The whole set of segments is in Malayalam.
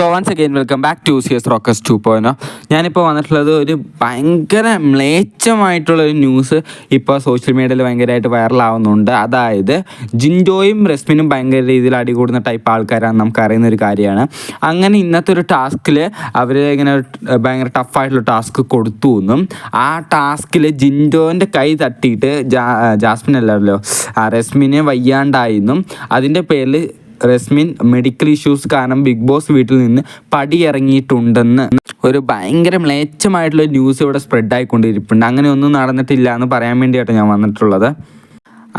So once again welcome back to C S റോക്കസ് to പോയിനോ ഞാനിപ്പോൾ വന്നിട്ടുള്ളത് ഒരു ഭയങ്കര മ്ലേച്ഛമായിട്ടുള്ള ഒരു ന്യൂസ് ഇപ്പോൾ സോഷ്യൽ മീഡിയയിൽ ഭയങ്കരമായിട്ട് വൈറലാവുന്നുണ്ട് അതായത് ജിൻഡോയും റെസ്മിനും ഭയങ്കര രീതിയിൽ അടികൂടുന്ന ടൈപ്പ് ആൾക്കാരാണ് നമുക്ക് അറിയുന്ന ഒരു കാര്യമാണ്. അങ്ങനെ ഇന്നത്തെ ഒരു ടാസ്കിൽ അവർ ഇങ്ങനെ ഭയങ്കര ടഫായിട്ടുള്ള ടാസ്ക് കൊടുത്തു എന്നും ആ ടാസ്കിൽ ജിൻഡോന്റെ കൈ തട്ടിയിട്ട് ജാ ജാസ്മിൻ അല്ലല്ലോ റെസ്മിനെ വയ്യാണ്ടായെന്നും അതിന്റെ പേരിൽ റസ്മിൻ മെഡിക്കൽ ഇഷ്യൂസ് കാരണം ബിഗ് ബോസ് വീട്ടിൽ നിന്ന് പടിയിറങ്ങിയിട്ടുണ്ടെന്ന്. ഒരു ഭയങ്കര മ്ലേച്ഛമായിട്ടുള്ള ന്യൂസ് ഇവിടെ സ്പ്രെഡ് ആയിക്കൊണ്ടിരിപ്പുണ്ട്. അങ്ങനെ ഒന്നും നടന്നിട്ടില്ല എന്ന് പറയാൻ വേണ്ടിയിട്ടാണ് ഞാൻ വന്നിട്ടുള്ളത്.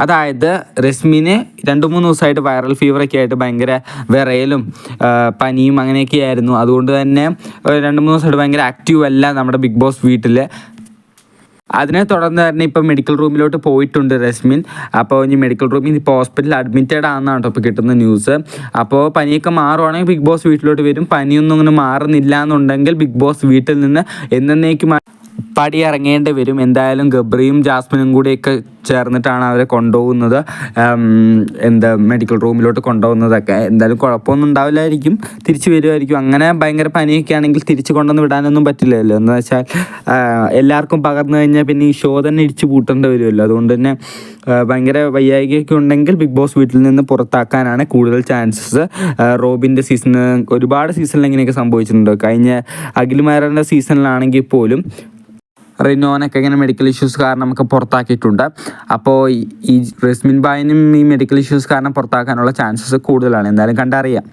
അതായത് റസ്മിന് രണ്ട് മൂന്ന് ദിവസമായിട്ട് വൈറൽ ഫീവറൊക്കെ ആയിട്ട് ഭയങ്കര വിറയലും പനിയും അങ്ങനെയൊക്കെ ആയിരുന്നു അതുകൊണ്ട് തന്നെ രണ്ട് മൂന്ന് ദിവസമായിട്ട് ഭയങ്കര ആക്റ്റീവ് അല്ല നമ്മുടെ ബിഗ് ബോസ് വീട്ടിൽ അതിനെ തുടർന്ന് തന്നെ ഇപ്പം മെഡിക്കൽ റൂമിലോട്ട് പോയിട്ടുണ്ട് രശ്മിൻ അപ്പോൾ ഇനി മെഡിക്കൽ റൂമിൽ ഇപ്പോൾ ഹോസ്പിറ്റലിൽ അഡ്മിറ്റഡ് ആണെന്നാണ് കേട്ടോ ഇപ്പോൾ കിട്ടുന്ന ന്യൂസ് അപ്പോൾ പനിയൊക്കെ മാറുവാണെങ്കിൽ ബിഗ് ബോസ് വീട്ടിലോട്ട് വരും. പനിയൊന്നും അങ്ങനെ മാറുന്നില്ല എന്നുണ്ടെങ്കിൽ ബിഗ് ബോസ് വീട്ടിൽ നിന്ന് എന്നേക്കും പടി ഇറങ്ങേണ്ടി വരും. എന്തായാലും ഗബ്രിയും ജാസ്മിനും കൂടിയൊക്കെ ചേർന്നിട്ടാണ് അവരെ കൊണ്ടുപോകുന്നത്. എന്താ മെഡിക്കൽ റൂമിലോട്ട് കൊണ്ടുപോകുന്നതൊക്കെ. എന്തായാലും കുഴപ്പമൊന്നും ഉണ്ടാവില്ലായിരിക്കും. തിരിച്ചു വരുമായിരിക്കും അങ്ങനെ ഭയങ്കര പനിയൊക്കെ ആണെങ്കിൽ തിരിച്ചു കൊണ്ടുവന്ന് വിടാനൊന്നും പറ്റില്ലല്ലോ. എന്ന് വെച്ചാൽ എല്ലാവർക്കും പകർന്നു കഴിഞ്ഞാൽ പിന്നെ ഈ ഷോ തന്നെ ഇടിച്ചു പൂട്ടേണ്ടി വരുമല്ലോ. അതുകൊണ്ട് തന്നെ ഭയങ്കര വയ്യായികയൊക്കെ ഉണ്ടെങ്കിൽ ബിഗ് ബോസ് വീട്ടിൽ നിന്ന് പുറത്താക്കാനാണ് കൂടുതൽ ചാൻസസ് റോബിന്റെ സീസണ് ഒരുപാട് സീസണിൽ ഇങ്ങനെയൊക്കെ സംഭവിച്ചിട്ടുണ്ട്. കഴിഞ്ഞ അഖിൽമാരുടെ സീസണിലാണെങ്കിൽ പോലും റിനോനൊക്കെ ഇങ്ങനെ മെഡിക്കൽ ഇഷ്യൂസ് കാരണം നമുക്ക് പുറത്താക്കിയിട്ടുണ്ട്. അപ്പോൾ ഈ- റസ്മിൻ ബായിനും ഈ മെഡിക്കൽ ഇഷ്യൂസ് കാരണം പുറത്താക്കാനുള്ള ചാൻസസ് കൂടുതലാണ്. എന്തായാലും കണ്ടറിയാം.